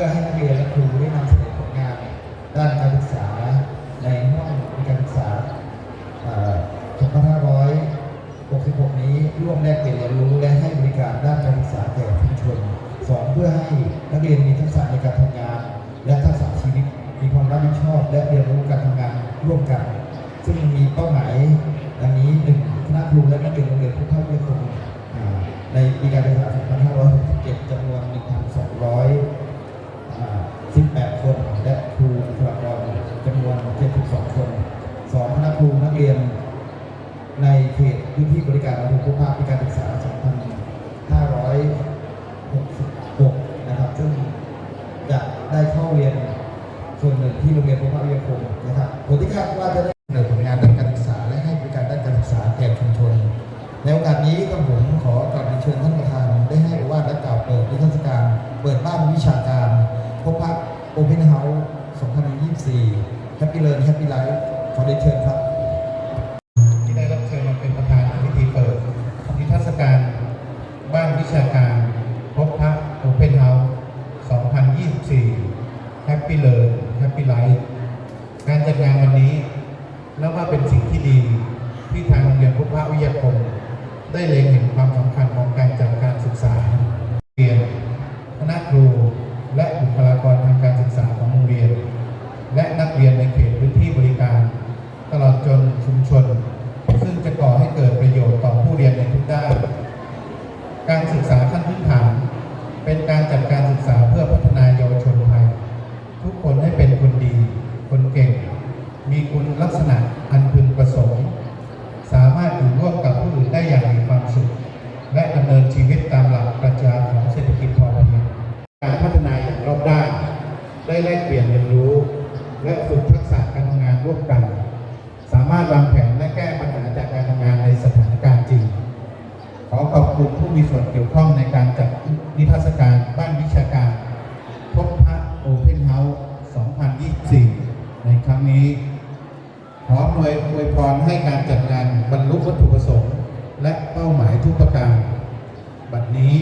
พื่อให้นักเรียนและครูได้นำเสนอผลงานด้านการศึกษาในห้องการศึกษาเอ่อ2566 นี้ร่วมแลกเปลี่ยนเรียนรู้และให้บริการด้านการศึกษาแก่ชุมชนสองเพื่อให้นักเรียนมีทักษะในการทำงาน และทักษะชีวิตมีความรับผิดชอบ และเรียนรู้การทำงานร่วมกัน ซึ่งมีเป้าหมายดังนี้หนึ่งคณะครูและนักเรียนโรงเรียนพุทธวิทยาคมอ่าในปีการศึกษา 2567จำนวน 1,200 เขตพื้นที่บริการอำเภอพุทธภาคปีการศึกษา 2566 นะครับ ซึ่งจะได้เข้าเรียนส่วนหนึ่งที่โรงเรียนพุทธภาควิทยาคมนะครับผลที่คาดว่าจะได้เสนอผลงานด้านการศึกษา และให้บริการด้านการศึกษาแก่ชุมชน ในโอกาสนี้ก็ผมขอกราบเรียนเชิญท่านประธาน ได้ให้โอวาทและกล่าวเปิดนิทรรศการ เปิดบ้านวิชาการพบพักโอเพนเฮาส์2024 Happy Learn Happy Life ขอเรียนเชิญครับ 2024 Happy Learn Happy Life การจัดงานวันนี้นับว่าเป็นสิ่งที่ดีที่ทางโรงเรียนพุทธวิทยาคม ได้เล็งเห็นความสำคัญของการจัดการศึกษาเรียนคณะครูและบุคลากรทางการศึกษาของโรงเรียน และนักเรียนในเขตพื้นที่บริการ ตลอดจนชุมชน ซึ่งจะก่อให้เกิดประโยชน์ต่อผู้เรียนในทุกด้านการศึกษาขั้นพื้นฐาน เป็นการจัดการศึกษาเพื่อพัฒนาเยาวชนไทย ทุกคนให้เป็นคนดี คนเก่ง มีคุณลักษณะอันพึงประสงค์ สามารถอยู่ร่วมกับผู้อื่นได้อย่างมีความสุข และดำเนินชีวิตตามหลักปรัชญาของเศรษฐกิจพอเพียงการพัฒนาอย่างรอบด้านได้แลกเปลี่ยนเรียนรู้ และฝึกทักษะการทำงานร่วมกัน สามารถวางแผนและแก้ปัญหาจากการทำงานในสถานการณ์จริง ขอขอบคุณผู้มีส่วนเกี่ยวข้องในการจัดนิทรรศการบ้านวิชาการพบพระโอเพนเฮาส์2024 ในครั้งนี้ อวยอวยพรให้การจัดงานบรรลุวัตถุประสงค์ และเป้าหมายทุกประการ บัดนี้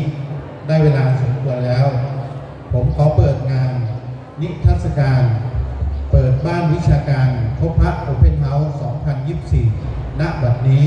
ได้เวลาสมควรแล้ว ผมขอเปิดงาน นิทรรศการ เปิดบ้านวิชาการพบพระโอเพนเฮาส์ 2024 ณ บัดนี้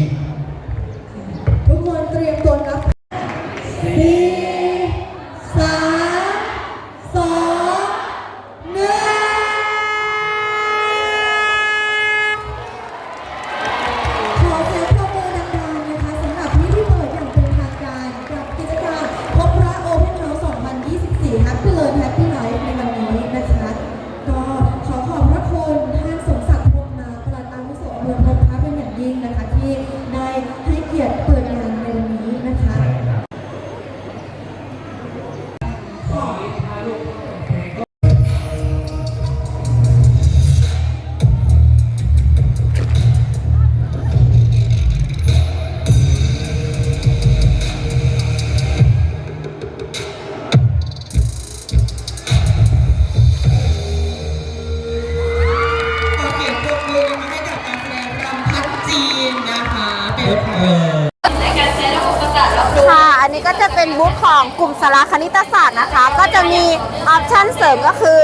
ค่ะ อันนี้ก็จะเป็นบูธของกลุ่มสารคณิตศาสตร์นะคะ ก็จะมีออปชั่นเสริมก็คือ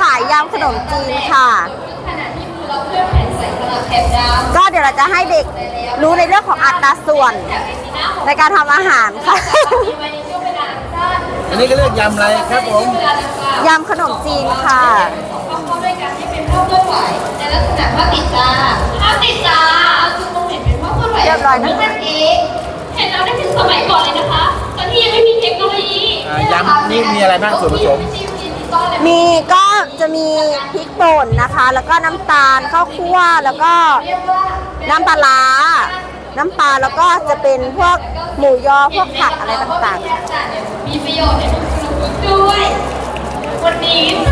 ขายยำขนมจีนค่ะขณะที่มือเราเคลื่อนแผ่นใส่สลับแผ่นดำก็เดี๋ยวเราจะให้เด็กรู้ในเรื่องของอัตราส่วนจากในสีหน้าของในการทำอาหารค่ะมีไว้ในช่วงเวลาสั้นอันนี้ก็เรียกยำอะไรครับผมเวลาดังกล่าวยำขนมจีนค่ะ อนไหวเรียบร้อยนะ นั่นเองเห็นเราได้ถึงสมัยก่อนเลยนะคะ ตอนที่ยังไม่มีเทคโนโลยีอ่ายำนี่มีอะไรบ้างส่วนผสม มีก็จะมีพริกป่นนะคะ แล้วก็น้ำตาลข้าวคั่วแล้วก็น้ำปลาร้าน้ำปลาแล้วก็จะเป็นพวกหมูยอพวกผักอะไรต่างๆ มีประโยชน์ในทุกสนุกด้วย วันนี้